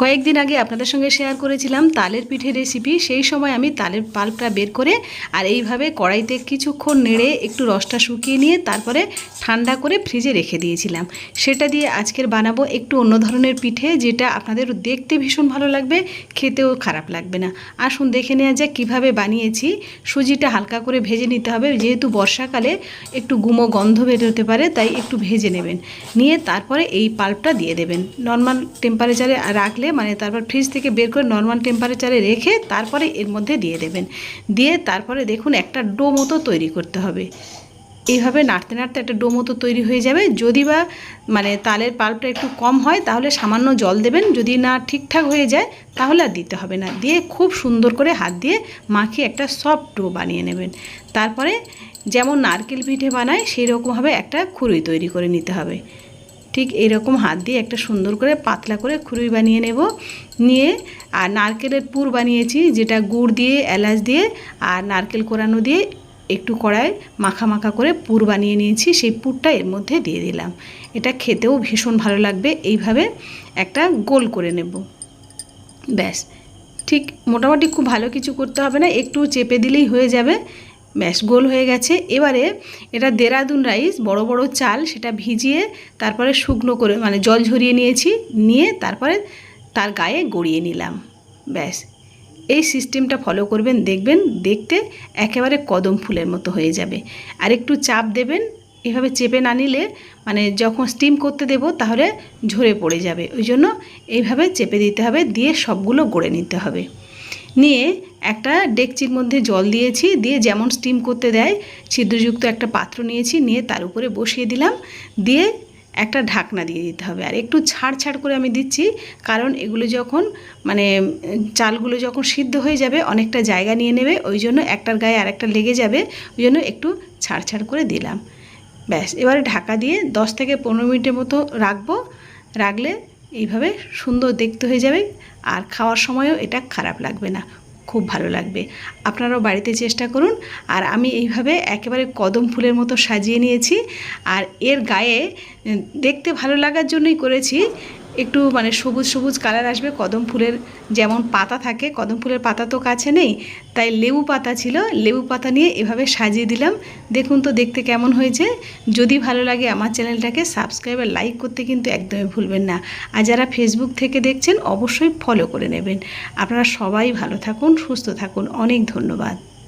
কয়েকদিন আগে আপনাদের সঙ্গে শেয়ার করেছিলাম তালের পিঠে রেসিপি সেই সময় আমি তালের পাল্পটা বের করে আর এইভাবে কড়াইতে কিছুক্ষণ নেড়ে একটু রসটা শুকিয়ে নিয়ে তারপরে ঠান্ডা করে ফ্রিজে রেখে দিয়েছিলাম। সেটা দিয়ে আজকের বানাবো একটু অন্য ধরনের পিঠে যেটা আপনাদের দেখতে ভীষণ ভালো লাগবে, খেতেও খারাপ লাগবে না। আসুন দেখে নেওয়া যাক কীভাবে বানিয়েছি। সুজিটা হালকা করে ভেজে নিতে হবে, যেহেতু বর্ষাকালে একটু গুমো গন্ধ বেরোতে পারে, তাই একটু ভেজে নেবেন। নিয়ে তারপরে এই পাল্পটা দিয়ে দেবেন। নর্মাল টেম্পারেচারে রাখলে মানে তারপর ফ্রিজ থেকে বের করে নর্মাল টেম্পারেচারে রেখে তারপরে এর মধ্যে দিয়ে দেবেন। দিয়ে তারপরে দেখুন একটা ডো মতো তৈরি করতে হবে। এইভাবে নাড়তে নাড়তে একটা ডো মতো তৈরি হয়ে যাবে। যদি বা মানে তালের পাল্পটা একটু কম হয়, তাহলে সামান্য জল দেবেন। যদি না ঠিকঠাক হয়ে যায়, তাহলে আর দিতে হবে না। দিয়ে খুব সুন্দর করে হাত দিয়ে মাখিয়ে একটা সফট ডো বানিয়ে নেবেন। তারপরে যেমন নারকেল পিঠে বানায় সেই রকমভাবে একটা খুরুই তৈরি করে নিতে হবে। ঠিক এইরকম হাত দিয়ে একটা সুন্দর করে পাতলা করে খুরুই বানিয়ে নেব। নিয়ে, আর নারকেলের পুর বানিয়েছি, যেটা গুড় দিয়ে, এলাচ দিয়ে, আর নারকেল কোরানো দিয়ে একটু কড়াই মাখা মাখা করে পুর বানিয়ে নিয়েছি, সেই পুরটা এর মধ্যে দিয়ে দিলাম। এটা খেতেও ভীষণ ভালো লাগবে, এইভাবে একটা গোল করে নেব। ব্যাস, ঠিক মোটামুটি খুব ভালো কিছু করতে হবে না, একটু চেপে দিলেই হয়ে যাবে। ব্যাস গোল হয়ে গেছে। এবারে এটা দেরাদুন রাইস, বড় বড় চাল, সেটা ভিজিয়ে তারপরে শুকনো করে মানে জল ঝরিয়ে নিয়েছি, নিয়ে তারপরে তার গায়ে গড়িয়ে নিলাম। ব্যাস। এই সিস্টেমটা ফলো করবেন, দেখবেন, দেখতে একেবারে কদম ফুলের মতো হয়ে যাবে। আর একটু চাপ দেবেন, এভাবে চেপে না নিলে মানে যখন স্টিম করতে দেব, তাহলে ঝরে পড়ে যাবে। ওই জন্য এইভাবে চেপে দিতে হবে, দিয়ে সবগুলো গড়ে নিতে হবে। নিয়ে একটা ডেকচির মধ্যে জল দিয়েছি, দিয়ে যেমন স্টিম করতে দেয়, ছিদ্রযুক্ত একটা পাত্র নিয়েছি, নিয়ে তার উপরে বসিয়ে দিলাম। দিয়ে একটা ঢাকনা দিয়ে দিতে হবে। আর একটু ছাড় ছাড় করে আমি দিচ্ছি, কারণ এগুলো যখন মানে চালগুলো যখন সিদ্ধ হয়ে যাবে, অনেকটা জায়গা নিয়ে নেবে, ওই জন্য একটার গায়ে আরেকটা লেগে যাবে, ওই জন্য একটু ছাড় ছাড় করে দিলাম। ব্যাস, এবারে ঢাকা দিয়ে দশ থেকে পনেরো মিনিটের মতো রাখব। রাখলে এইভাবে সুন্দর দেখতে হয়ে যাবে আর খাওয়ার সময়ও এটা খারাপ লাগবে না, খুব ভালো লাগবে। আপনারাও বাড়িতে চেষ্টা করুন আর আমি এইভাবে একেবারে কদম ফুলের মতো সাজিয়ে নিয়েছি আর এর গায়ে দেখতে ভালো লাগার জন্যই করেছি। একটু মানে সবুজ সবুজ কালার আসবে, কদম ফুলের যেমন পাতা থাকে, কদম ফুলের পাতা তো কাছে নেই, তাই লেবু পাতা ছিল, লেবু পাতা নিয়ে এভাবে সাজিয়ে দিলাম। দেখুন তো দেখতে কেমন হয়েছে। যদি ভালো লাগে আমার চ্যানেলটাকে সাবস্ক্রাইব আর লাইক করতে কিন্তু একদমই ভুলবেন না। আর যারা ফেসবুক থেকে দেখছেন, অবশ্যই ফলো করে নেবেন। আপনারা সবাই ভালো থাকুন, সুস্থ থাকুন। অনেক ধন্যবাদ।